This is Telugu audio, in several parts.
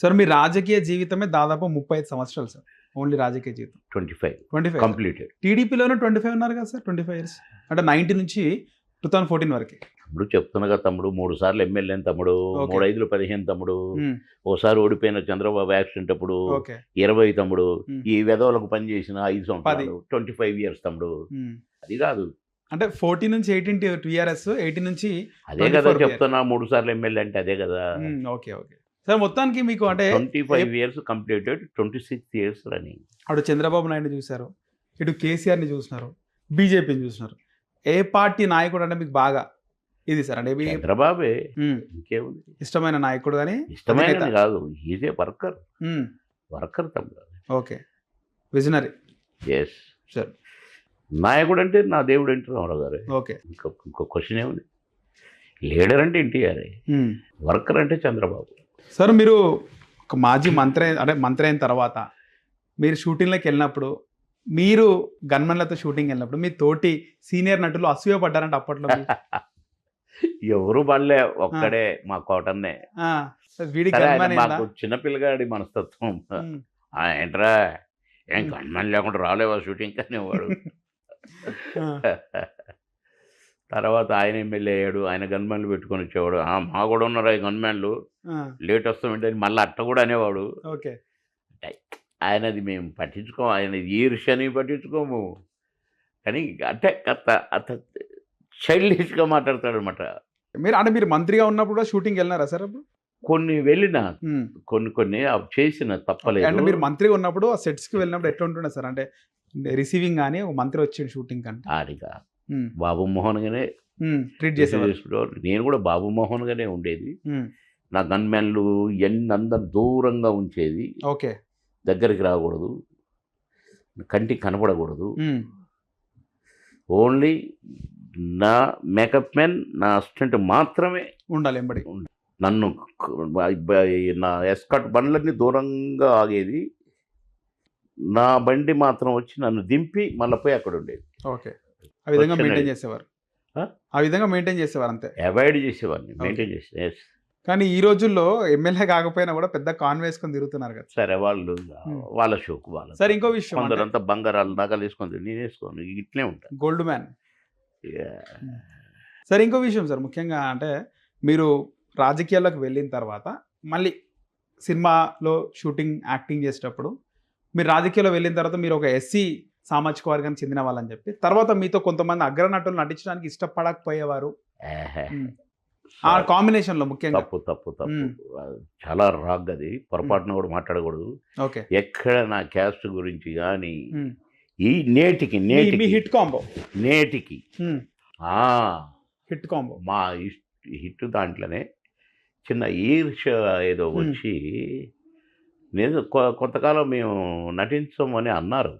సార్ మీ రాజకీయ జీవితమే దాదాపు ముప్పై ఐదు సంవత్సరాలు సార్. ఓన్లీ రాజకీయ జీవితం. Twenty five. Twenty five. Completed. టీడీపీలోనే twenty five ఉన్నారు కదా సార్ ట్వంటీ ఫైవ్ ఇయర్స్. అంటే నైన్టీ నుంచి టూ థౌసండ్ ఫోర్టీన్ వరకు. తమ్ముడు చెప్తున్నా కదా తమ్ముడు మూడు సార్లు ఎమ్మెల్యే తమ్ముడు. మూడు ఐదులు పదిహేను తమ్ముడు ఓసారి ఓడిపోయిన చంద్రబాబు యాక్సిడెంట్ అప్పుడు ఇరవై తమ్ముడు. ఈ వెధవలకు పని చేసిన ఐదు సంవత్సరాలు ట్వంటీ ఫైవ్ ఇయర్స్ తమ్ముడు. అది కాదు. అంటే ఫోర్టీన్ నుంచి ఎయిటీన్ టీఆర్ఎస్ ఎయిటీన్ నుంచి అదే కదా 24 చెప్తున్నా మూడు సార్లు ఎమ్మెల్యే అంటే అదే కదా. Okay okay. సార్ మొత్తానికి మీకు అంటే twenty five years completed twenty six years running అటు చంద్రబాబు నాయుడు చూశారు ఇటు కేసీఆర్ని చూసినారు బీజేపీని చూసినారు. ఏ పార్టీ నాయకుడు అంటే మీకు బాగా ఇది సార్ అంటే చంద్రబాబే ఇంకేముంది? ఇష్టమైన నాయకుడు కానీ ఇష్టమైన. కాదు ఈజే వర్కర్ వర్కర్ తమ్ముడు ఓకే. విజనరీ. Yes sir. నాయకుడు అంటే నా దేవుడు ఎన్టీ రామారావు గారు. ఓకే. ఇంకో ఇంకో క్వశ్చన్ ఏముంది? లీడర్ అంటే ఎన్టీఆర్. వర్కర్ అంటే చంద్రబాబు. సార్ మీరు ఒక మాజీ మంత్రి అంటే మంత్రి అయిన తర్వాత మీరు షూటింగ్లోకి వెళ్ళినప్పుడు మీరు గన్మెన్లతో షూటింగ్ వెళ్ళినప్పుడు మీ తోటి సీనియర్ నటులు అసూయ పడ్డారంటే అప్పట్లో? ఎవరు పడలే ఒక్కడే మా కోటన్నే. వీడి మాకు చిన్నపిల్లగాడి మనస్తత్వం. ఆ, ఏంట్రా ఏం. గన్మెన్ లేకుండా రాలేవా షూటింగ్ అనేవాడు తర్వాత ఆయన ఎమ్మెల్యే అయ్యాడు ఆయన గన్మెన్లు పెట్టుకొని వచ్చేవాడు. "ఆ, మా కూడా ఉన్నారు ఈ గన్మెన్లు లేట్ వస్తామంటే మళ్ళీ అట్ట కూడా అనేవాడు. ఓకే. ఆయనది మేము పట్టించుకోము ఆయన ఈర్ష్యని పట్టించుకోము. కానీ అంటే అత అత చైల్డిష్గా మాట్లాడతాడు అనమాట మీరు అంటే మీరు మంత్రిగా ఉన్నప్పుడు కూడా షూటింగ్ వెళ్ళినారా సార్ అప్పుడు? కొన్ని వెళ్ళిన. కొన్ని కొన్ని అవి చేసిన అంటే తప్పలేదు మీరు మంత్రిగా ఉన్నప్పుడు ఆ సెట్స్కి వెళ్ళినప్పుడు ఎట్లా ఉంటుండే సార్? అంటే రిసీవింగ్ కానీ ఒక మంత్రి వచ్చిండు షూటింగ్ కంటే. ఆడిగా బాబు మోహన్ గానే ట్రీట్ చేసేవారు. నేను కూడా బాబు మోహన్ గానే ఉండేది. నా గన్మెన్లు ఎన్ని అందరు దూరంగా ఉంచేది. ఓకే. దగ్గరికి రాకూడదు. కంటికి కనపడకూడదు. ఓన్లీ నా మేకప్ మెన్ నా అసిస్టెంట్ మాత్రమే ఉండాలి ఎంబడి నన్ను నా ఎస్కట్ బండ్లన్నీ దూరంగా ఆగేది. నా బండి మాత్రం వచ్చి నన్ను దింపి మళ్ళీ పోయి అక్కడ ఉండేది. ఓకే. ఆ విధంగా. మెయింటైన్ చేసేవారు. ఆ? విధంగా మెయింటైన్ చేసేవారు అంతే. అవాయిడ్ చేసేవాడిని మెయింటైన్ చేసి. కానీ ఈ రోజుల్లో ఎమ్మెల్యే కాకపోయినా కూడా పెద్ద కాన్ వేసుకొని తిరుగుతున్నారు కదా. సరే వాళ్ళు వాళ్ళ షోకు వాళ్ళ సార్ ఇంకో విషయం అంటే కొందరంతా బంగారాలు నగలు వేసుకుంది నేను వేసుకోను ఇట్లే ఉంటాను గోల్డ్ మ్యాన్. సార్ ఇంకో విషయం సార్ ముఖ్యంగా అంటే మీరు రాజకీయాల్లోకి వెళ్ళిన తర్వాత మళ్ళీ సినిమాలో షూటింగ్ యాక్టింగ్ చేసేటప్పుడు మీరు రాజకీయాల్లో వెళ్ళిన తర్వాత మీరు ఒక ఎస్సీ సామాజిక వర్గానికి చెందిన వాళ్ళని చెప్పి. తర్వాత మీతో కొంతమంది అగ్రనటులు నటించడానికి ఇష్టపడకపోయేవారు. ఆ కాంబినేషన్లో ముఖ్యంగా. తప్పు తప్పు తప్పు. చాలా రాగ్ అది. పొరపాటున కూడా మాట్లాడకూడదు. ఓకే. ఎక్కడ నా క్యాస్ట్ గురించి కానీ. ఈ నేటికి నేటికి హిట్ కాంబో. నేటికి. Hit combo. మా హిట్ దాంట్లోనే చిన్న ఈర్ష ఏదో. వచ్చి నేను కొంతకాలం మేము నటించమని అన్నారు.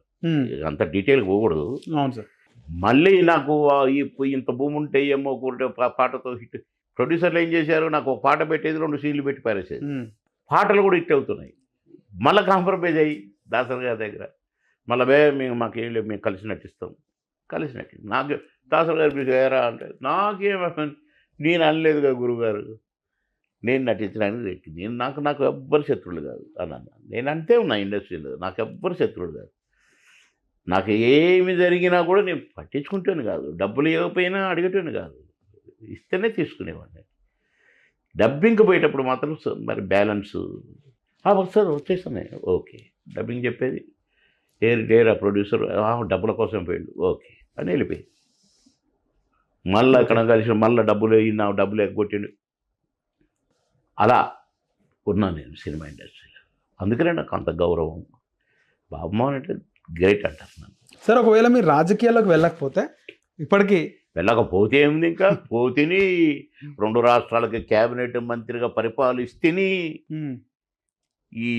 అంత డీటెయిల్ పోకూడదు. అవును సార్. మళ్ళీ నాకు ఇంత భూమి ఉంటే ఏమో పాటతో హిట్. ప్రొడ్యూసర్లు ఏం చేశారు? నాకు ఒక పాట పెట్టేది రెండు సీన్లు పెట్టి పారేసేది. పాటలు కూడా హిట్ అవుతున్నాయి. మళ్ళీ కాంప్రమైజ్ అయ్యి దాసరి గారి దగ్గర. మళ్ళీ బే మేము మాకేం లేదు మేము కలిసి నటిస్తాం. కలిసి నటి నాకు దాసరి గారు మీకు ఏరా అంటే నాకేం నేను అనలేదుగా గురుగారు. నేను నటించడానికి నేను నాకు నాకు ఎవ్వరు శత్రువులు కాదు. అని అన్నా నేను అంతే ఉన్నా ఇండస్ట్రీలో. నాకు ఎవ్వరు శత్రువులు కాదు. నాకు ఏమి జరిగినా కూడా నేను పట్టించుకుంటాను కాదు. డబ్బులు ఇవ్వకపోయినా అడిగటాను కాదు. ఇస్తేనే తీసుకునేవాడిని. డబ్బింగ్కి పోయేటప్పుడు మాత్రం మరి బ్యాలెన్స్. సార్ వచ్చేసానే ఓకే. డబ్బింగ్ చెప్పేది. ఏ డేరా ప్రొడ్యూసర్. డబ్బుల కోసం పోయిండు. ఓకే. అని వెళ్ళిపోయి మళ్ళీ అక్కడ కలిసి మళ్ళీ డబ్బులు నా డబ్బులు ఎగ్గొట్టిండు. అలా ఉన్నాను నేను సినిమా ఇండస్ట్రీలో. అందుకనే నాకు అంత గౌరవం. బాబుమోహన్ అంటే గ్రేట్ అంటారు నన్ను. సార్ ఒకవేళ మీరు రాజకీయాల్లోకి వెళ్ళకపోతే ఇప్పటికీ వెళ్ళకపోతే ఏముంది ఇంకా? పోతిని రెండు రాష్ట్రాలకి కేబినెట్ మంత్రిగా పరిపాలిస్తేని ఈ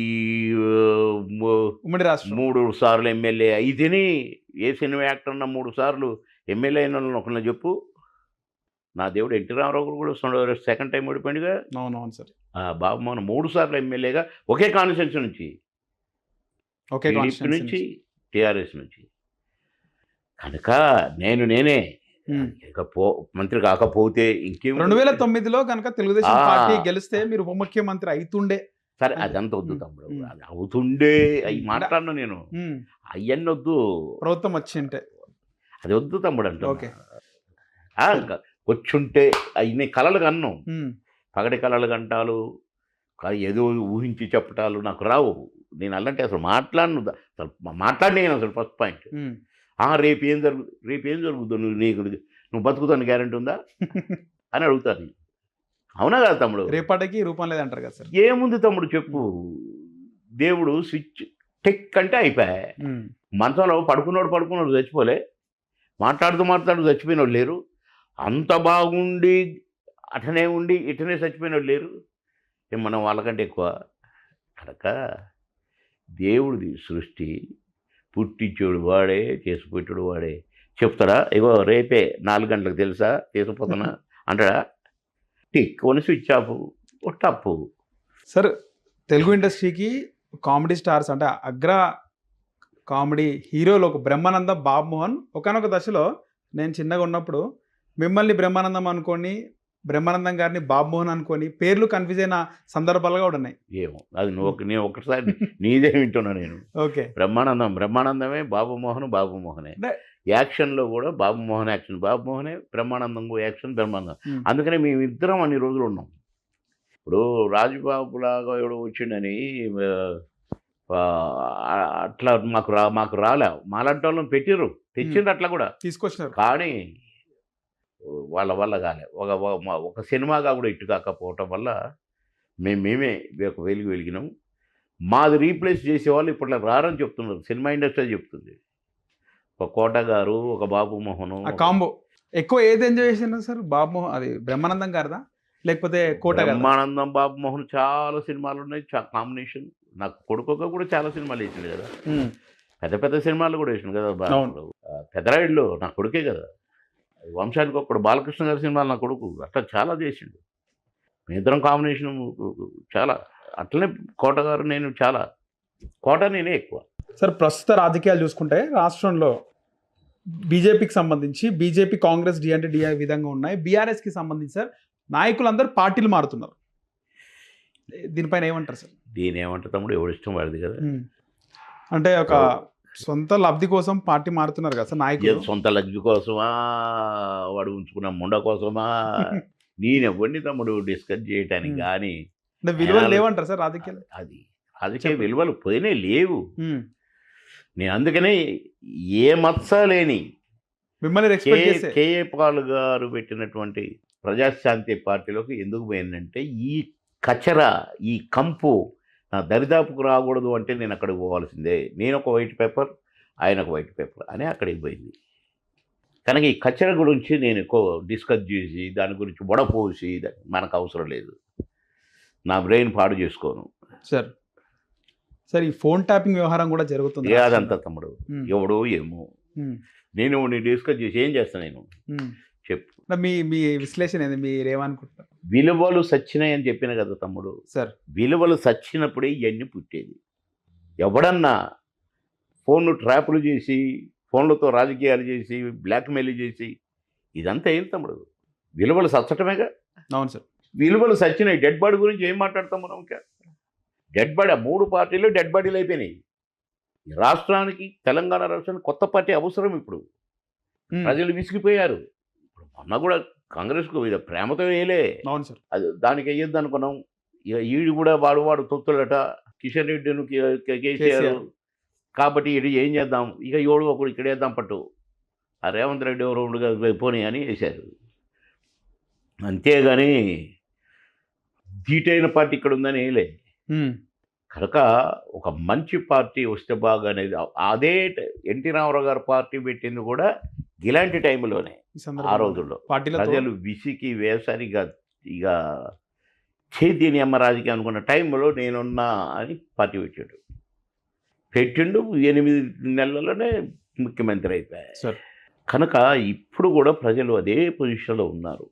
ఉమ్మడి రాష్ట్రం. మూడు సార్లు ఎమ్మెల్యే అయితేని ఏ సినిమా యాక్టర్ అన్న మూడు సార్లు ఎమ్మెల్యే అయిన ఒకరిని చెప్పు. నా దేవుడు ఎన్టీ రామారావు కూడా సెకండ్ టైం ఓడిపోయిందిగా అవునవును సార్. ఆ బాబుమోహన్ మూడు సార్లు ఎమ్మెల్యేగా ఒకే కాన్స్టిట్యూన్సీ నుంచి. కాన్స్టిట్యున్సీ నుంచి. టీఆర్ఎస్ నుంచి. కనుక నేను నేనే. ఉమ్. ఇక పో మంత్రి కాకపోతే ఇంకేం రెండు వేల తొమ్మిదిలో కనుక తెలుగుదేశం. పార్టీ గెలిస్తే మీరు ఉప ముఖ్యమంత్రి అయితుండే. సరే అది- అదంతా వద్దు తమ్ముడు. అది అవుతుండే. అవి. మాట్లాడను నేను. అవన్నీ వద్దు. ప్రభుత్వం వచ్చింటే. అది వద్దు తమ్ముడు అంటే ఓకే. వచ్చుంటే అవి కళలు కన్ను. పగటి కళలు గంటాలు క- ఏదో ఊహించి చెప్పటాలు నాకు రావు. నేను అలాంటి అసలు మాట్లాడను. అసలు మాట్లాడి నేను అసలు ఫస్ట్ పాయింట్ రేపు ఏం జరుగు రేపు ఏం జరుగుతుంది నువ్వు నీకు నువ్వు బతుకుతాను గ్యారంటీ ఉందా? అని అడుగుతాను అవునా కదా తమ్ముడు? రేపటికి రూపం లేదంటారు కదా సార్. ఏముంది తమ్ముడు చెప్పు. దేవుడు స్విచ్ టెక్ అంటే అయిపోయా. మంచంలో పడుకున్నోడు పడుకున్నోడు చచ్చిపోలే. మాట్లాడుతూ మాట్లాడుతూ చచ్చిపోయిన వాళ్ళు లేరు. అంత బాగుండి అటనే ఉండి ఇటనే చచ్చిపోయిన వాళ్ళు లేరు. మనం వాళ్ళకంటే ఎక్కువ కనుక దేవుడిది సృష్టి. పుట్టించేడు వాడే చేసిపెట్టుడు వాడే. చెప్తాడా ఇగో రేపే నాలుగు గంటలకు తెలుసా? తీసుకుపోతున్నా అంటాడా? Tick one switch off. టప్పు. Sir Telugu ఇండస్ట్రీకి కామెడీ స్టార్స్ అంటే అగ్ర కామెడీ హీరోలు ఒక బ్రహ్మానందం బాబు మోహన్ ఒకనొక దశలో నేను చిన్నగా ఉన్నప్పుడు మిమ్మల్ని బ్రహ్మానందం అనుకొని బ్రహ్మానందం గారిని బాబు మోహన్ అనుకొని పేర్లు కన్ఫ్యూజ్ అయిన సందర్భాలు కూడా ఉన్నాయి. ఏమో. అది నువ్వు నేను ఒకసారి నీదే వింటున్నా నేను. ఓకే. బ్రహ్మానందం బ్రహ్మానందమే బాబు మోహన్ బాబు మోహనే. అంటే- యాక్షన్లో కూడా బాబు మోహన్ యాక్షన్. బాబు మోహనే బ్రహ్మానందం యాక్షన్ బ్రహ్మానందం. అందుకనే మేమిద్దరం అన్ని రోజులు ఉన్నాం. ఇప్పుడు రాజుబాబు లాగా ఎవడో వచ్చిండని అట్లా మాకు రా మాకు రాలే. మాలాంటి వాళ్ళని పెట్టిర్రు. తెచ్చిండ్రు అట్లా కూడా. తీసుకొచ్చినారు. కానీ వాళ్ళ వల్ల కాలే. ఒక ఒక- సినిమాగా కూడా ఇట్టు కాకపోవటం వల్ల మేము మేమే ఒక వెలుగు వెలిగినాం. మాది రీప్లేస్ చేసేవాళ్ళు ఇప్పట్లో రారని చెప్తున్నారు. సినిమా ఇండస్ట్రీ చెప్తుంది. ఒక కోట గారు ఒక బాబు మోహను కాంబో. ఎక్కువ ఏది ఎంజాయ్ చేసినారు సార్? బాబు మోహన్ అది బ్రహ్మానందం గారిదా? లేకపోతే కోట బ్రహ్మానందం బాబు మోహన్ చాలా సినిమాలు ఉన్నాయి. కాంబినేషన్. నాకు కొడుకోక కూడా చాలా సినిమాలు వేసిండు కదా. పెద్ద పెద్ద సినిమాలు కూడా వేసిండు కదా. బా- అవును. ఆ, పెద్దరాయుడులో నా కొడుకే కదా. వంశానికి ఒకడు బాలకృష్ణ గారి సినిమాలు నా కొడుకు. అట్లా చాలా చేసిండు. మీ ఇద్దరం కాంబినేషన్ చాలా అట్లనే కోట గారు నేను చాలా కోట నేనే ఎక్కువ. సార్ ప్రస్తుత రాజకీయాలు చూసుకుంటే రాష్ట్రంలో బీజేపీకి సంబంధించి బీజేపీ కాంగ్రెస్ డి అంటే డి విధంగా ఉన్నాయి. బీఆర్ఎస్కి సంబంధించి సార్ నాయకులందరూ పార్టీలు మారుతున్నారు. దీనిపైన ఏమంటారు సార్? దీని ఏమంటే తమ్ముడు? ఎవడు ఇష్టం వాడిది కదా. అంటే ఒక సొంత లబ్ధి కోసం పార్టీ మారుతున్నారు కదా సార్ నాయకులు? సొంత లగ్గి కోసమా వాడు ఉంచుకున్న ముండ కోసమా? నేను ఎవరిని తమ్ముడు డిస్కస్ చేయటానికి. కానీ విలువలు లేవంటారు సార్ రాజకీయాలు? అది రాజకీయ విలువలు పోయినాయి లేవు. నేను అందుకనే ఏ మత్స లేని మిమ్మల్ని కేఏ పాల్ గారు పెట్టినటువంటి ప్రజాశాంతి పార్టీలోకి ఎందుకు పోయిందంటే ఈ కచర ఈ కంపు నా దరిదాపుకు రాకూడదు అంటే నేను అక్కడికి పోవాల్సిందే. నేను ఒక వైట్ పేపర్ ఆయన ఒక వైట్ పేపర్ అని అక్కడికి పోయింది. కనుక ఈ కచర గురించి నేను ఎక్కువ డిస్కస్ చేసి దాని గురించి వడపోసి దా- మనకు అవసరం లేదు. నా బ్రెయిన్ పాడు చేసుకోను. సార్ సార్ ఈ ఫోన్ ట్యాపింగ్ వ్యవహారం కూడా జరుగుతుంది? అదంతా తమ్ముడు. ఎవడో ఏమో. నేను డిస్కస్ చేసి ఏం చేస్తాను నేను. చెప్పు. మీ మీ విశ్లేషణ ఏంది? మీరు ఏమనుకుంటారు విలువలు సచ్చినాయి అని చెప్పిన కదా తమ్ముడు. సార్. విలువలు సచ్చినప్పుడే ఇవన్నీ పుట్టేది. ఎవడన్నా ఫోన్లు ట్రాపులు చేసి ఫోన్లతో రాజకీయాలు చేసి బ్లాక్మెయిల్ చేసి ఇదంతా ఏం తమ్ముడు? విలువలు సచ్చటమేగా? అవును సార్. విలువలు సచ్చినాయి డెడ్ బాడీ గురించి ఏం మాట్లాడతాం మనం ఇంకా? డెడ్ బాడీ ఆ మూడు పార్టీలు డెడ్ బాడీలు అయిపోయినాయి. ఈ రాష్ట్రానికి తెలంగాణ రాష్ట్రానికి కొత్త పార్టీ అవసరం ఇప్పుడు. ప్రజలు విసిగిపోయారు. ఇప్పుడు మొన్న కూడా కాంగ్రెస్కు ఇది ప్రేమతో వేయలే. అవును సార్. అది దానికి అయ్యొద్దు అనుకున్నాం ఇక ఈడు కూడా వాడు వాడు తొత్తులట. కిషన్ రెడ్డిను కేసీఆర్. కాబట్టి ఇది ఏం చేద్దాం? ఇక ఏడు ఒకడు ఇక్కడ వేద్దాం పట్టు. ఆ రేవంత్ రెడ్డి ఎవరు ఉండగా పోనీ అని వేశారు. అంతేగాని ధీటైన పార్టీ ఇక్కడ ఉందని వేయలే. కనుక ఒక మంచి పార్టీ వస్తే బాగా అనేది అదే ఎన్టీ రామారావు గారు పార్టీ పెట్టింది కూడా ఇలాంటి టైంలోనే ఆ రోజుల్లో. ప్రజలు విసికి వేసరి ఇక చేతిని అమ్మ రాజకీయం అనుకున్న టైంలో నేనున్నా అని పార్టీ పెట్టాడు. పెట్టిండు ఎనిమిది నెలల్లోనే ముఖ్యమంత్రి అయిపోయాయి. సార్. కనుక ఇప్పుడు కూడా ప్రజలు అదే పొజిషన్లో ఉన్నారు.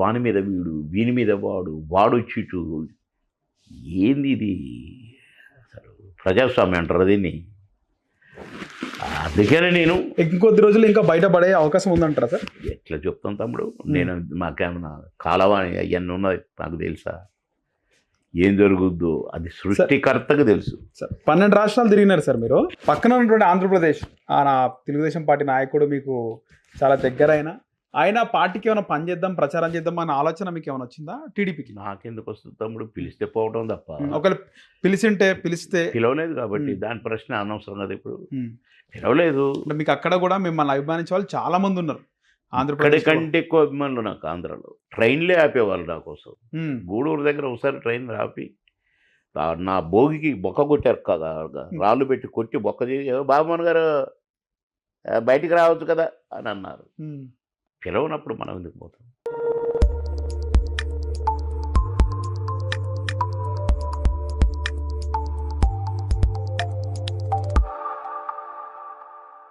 వాని మీద వీడు వీని మీద వాడు వాడు చిటు. ఏంది ఇది? అసలు ప్రజాస్వామ్యం అంటారు దీన్ని. అందుకనే నేను ఇంకొద్ది రోజులు ఇంకా బయటపడే అవకాశం ఉందంటారా సార్? ఎట్లా చెప్తాం తమ్ముడు? నేను మాకేమన్నా కాలవా అవన్నీ ఉన్నది నాకు తెలుసా. ఏం జరుగుద్దో అది సృష్టికర్తకు తెలుసు. సార్ పన్నెండు రాష్ట్రాలు తిరిగినారు సార్ మీరు. పక్కన ఉన్నటువంటి ఆంధ్రప్రదేశ్ ఆ నా తెలుగుదేశం పార్టీ నాయకుడు మీకు చాలా దగ్గరైన ఆయన పార్టీకి ఏమైనా పని చేద్దాం ప్రచారం చేద్దాం అన్న ఆలోచన మీకు ఏమైనా వచ్చిందా టీడీపీకి? నాకెందుకు వస్తుంది తమ్ముడు? పిలిస్తే పోవటం తప్ప. ఒకవేళ పిలిచింటే పిలిస్తే. పిలవలేదు కాబట్టి. దాని ప్రశ్న అనవసరం కదా ఇప్పుడు. పిలవలేదు. అంటే మీకు అక్కడ కూడా మిమ్మల్ని అభిమానించే వాళ్ళు చాలా మంది ఉన్నారు. ఆంధ్రప్రదేశ్ కంటే ఎక్కువ అభిమానులు నాకు ఆంధ్రాలో. ట్రైన్లే ఆపేవాళ్ళు నా కోసం. గూడూరు దగ్గర ఒకసారి ట్రైన్ ఆపి నా భోగికి బొక్క కొట్టారు కదా రాళ్ళు పెట్టి కొట్టి బొక్క చేసి "ఏ బాబుమోహన్ గారు బయటికి రావచ్చు కదా అని అన్నారు. పిలవనప్పుడు మనం ఎందుకు పోతాం?